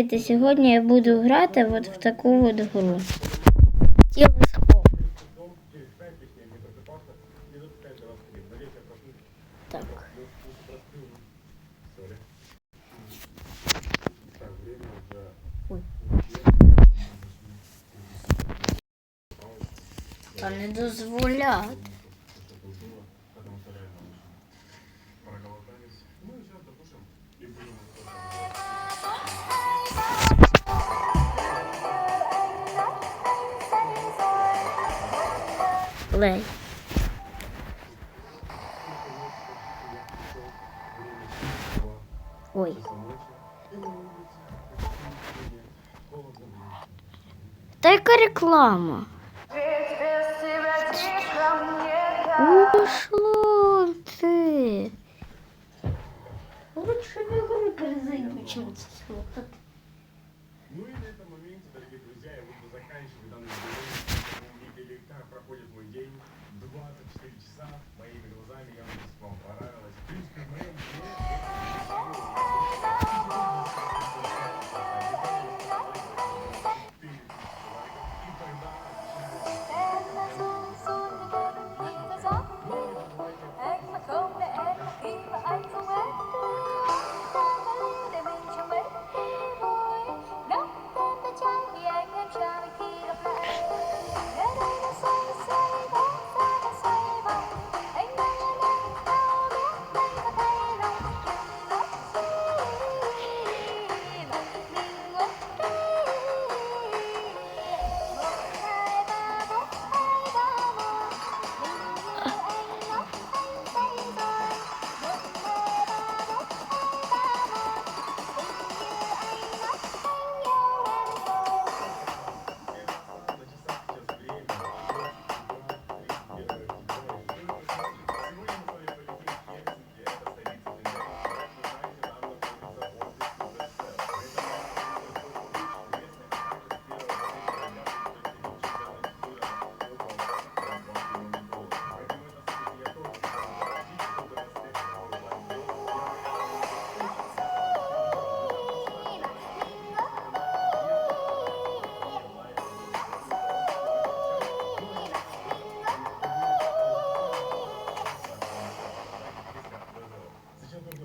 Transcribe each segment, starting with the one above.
Сьогодні я буду грати от в таку от гру. Телескоп. Так. Ой. Та не дозволяти. Лей. Ой. Та яка реклама? Ушло ти. Лучше в ігру перезайду, чим це слухати. Ну и на этом моменте, дорогие друзья, я буду заканчивать данный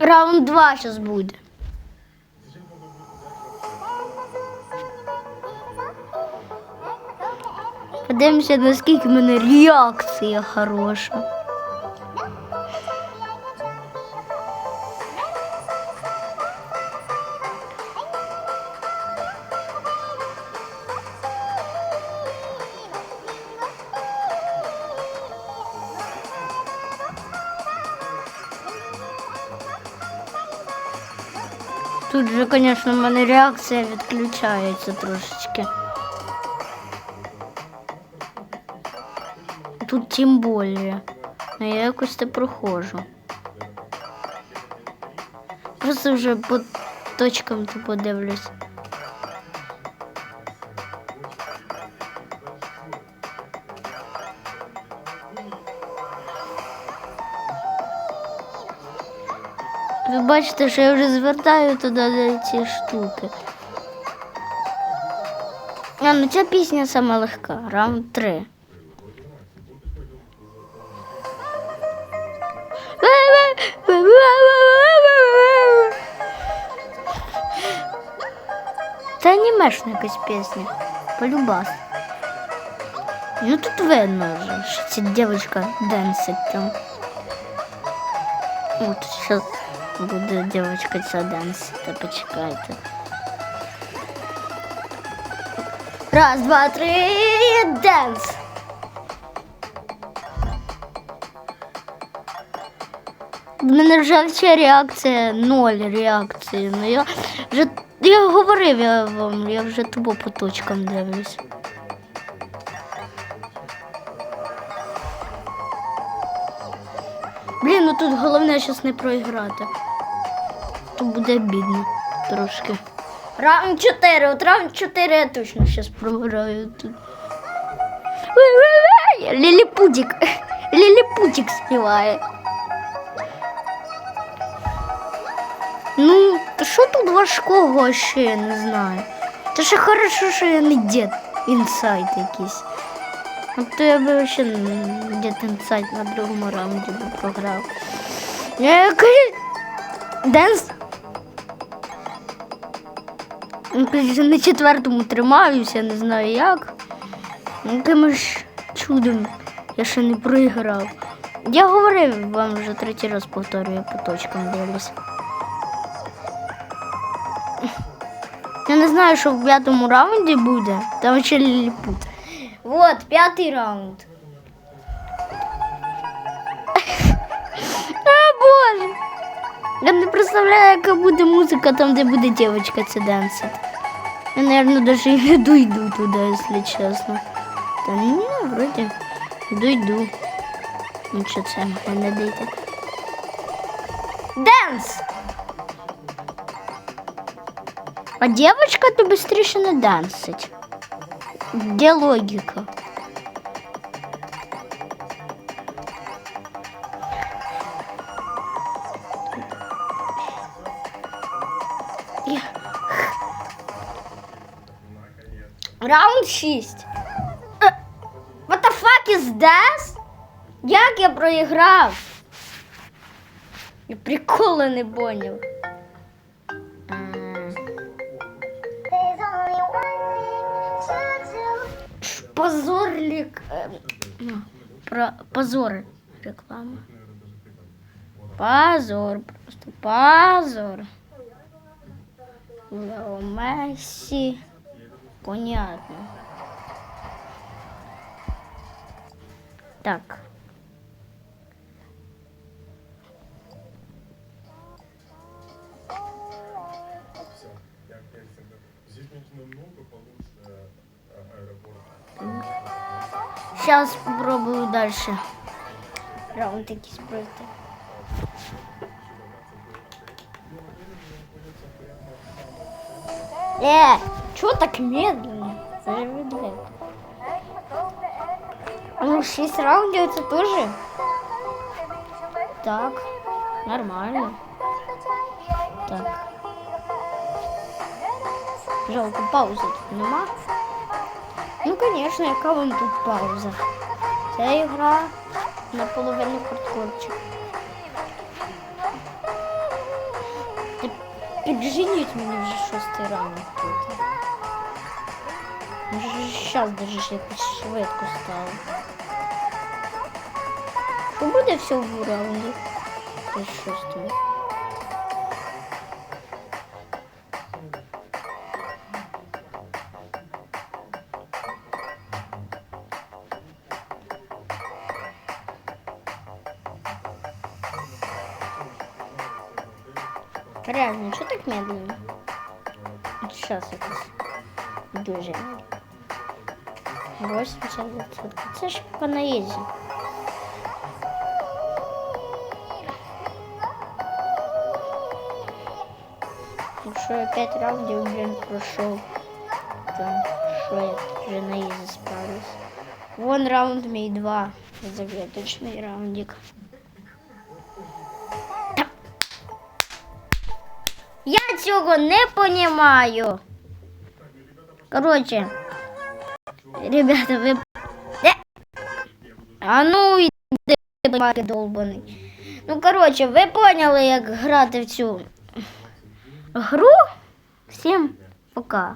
Раунд 2 зараз буде. Подивимося, наскільки в мене реакція хороша. Тут же, звісно, в мене реакція відключається трошечки. Тут тим більше. Ну я якось це проходжу. Просто вже по точкам то подивлюсь. Ви бачите, що я вже звертаю туди ці штуки. А, ну ця пісня сама легка, раунд 3. Це анімешна якась пісня. Полюбас. Ну тут видно вже, що ця дівчинка денсить там. От зараз буде дівчинка ця денсити, почекайте. Раз, два, три, денс! В мене вже вся реакція, ноль реакції. Ну я вже я говорив я вам, я вже тупо по точкам дивлюсь. Блін, ну тут головне зараз не проіграти. То буде бідно трошки. Раунд 4, от раунд 4 я точно зараз програю тут. Ой-ой-ой, Ліліпутик. Ліліпутик співає. Ну, Та що тут важкого ще, я не знаю. Та ще хорошо, що я не дід інсайт якийсь. А то я би ще дід інсайт на другому раунді би програв. Я який Денс. Ну, На четвертому тримаюся, не знаю як. Якимось чудом я ще не проіграв. Я говорив вам вже третій раз повторюю, по точкам дивлюсь. Я не знаю, що в п'ятому раунді буде. Там ще ліліпут. Вот, п'ятий раунд. Я не представляю, яка буде музика там, де буде дівчинка це денсить. Я, наверное, даже и не дойду туда, если честно. Та ні, вроді дойду. Нічого це не дійти. Денс! А девочка то быстрее не дансить. Где логика? Раунд 6. Е, What the fuck is this? Як я проіграв? Я приколи не поняв. Позорлік. е, ну, Про позор реклама. Позор, просто позор. Лео Месси. Понятно. Так. Сейчас попробую дальше. Раунд якийсь пройти. Э, чё так медленно? Ну, 6 раундів це теж? Так, нормально. Так. Жалко, паузи тут нема. Ну, конечно, яка вам тут пауза? Це ігра наполовину хардкорчик. Та Підженіть мені вже шостий раунд тут. Може, зараз даже якось швидко стало. Що буде все в раунді? Це шостий. Реально, що так медленно? Сейчас якось дуже. 80%. Це ж по наїзі. Якщо я 5 раундів, блін, пройшов, то що я вже наїзі справлюсь. Вон раунд мій 2. Заветочний раундик. Цього не понімаю. Короче, ребята, ви. Е! А ну йди, долбаний. Ну, короче, ви поняли, як грати в цю гру. Всім пока.